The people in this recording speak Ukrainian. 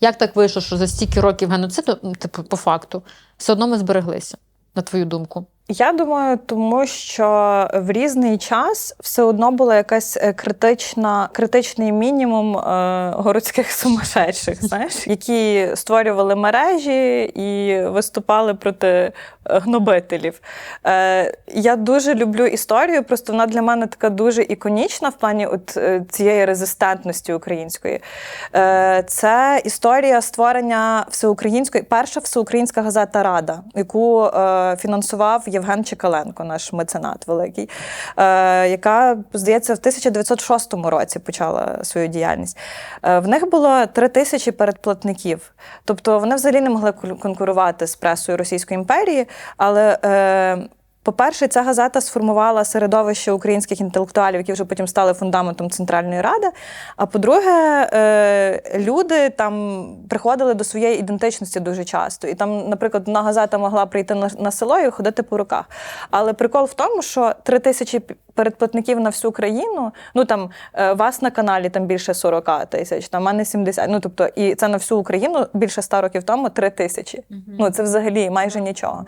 Як так вийшло, що за стільки років геноциду, типу, по факту, все одно ми збереглися, на твою думку? Я думаю, тому що в різний час все одно була якась е, критична, критичний мінімум е, городських сумасшедших, знаєш, які створювали мережі і виступали проти гнобителів. Е, я дуже люблю історію, просто вона для мене така дуже іконічна в плані от, е, цієї резистентності української. Е, це історія створення всеукраїнської, перша всеукраїнська газета Рада, яку е, фінансував Євген Чекаленко, наш меценат великий, е, яка, здається, в 1906 році почала свою діяльність. Е, в них було три тисячі передплатників. Тобто вони взагалі не могли конкурувати з пресою Російської імперії, але. По-перше, ця газета сформувала середовище українських інтелектуалів, які вже потім стали фундаментом Центральної Ради. А по-друге, е, люди там приходили до своєї ідентичності дуже часто. І там, наприклад, одна газета могла прийти на, на село і ходити по руках. Але прикол в тому, що три тисячі передплатників на всю країну, ну там е, вас на каналі там більше 40 тисяч, там мене 70. Ну тобто, і це на всю Україну більше 100 років тому три тисячі. Ну це взагалі майже нічого.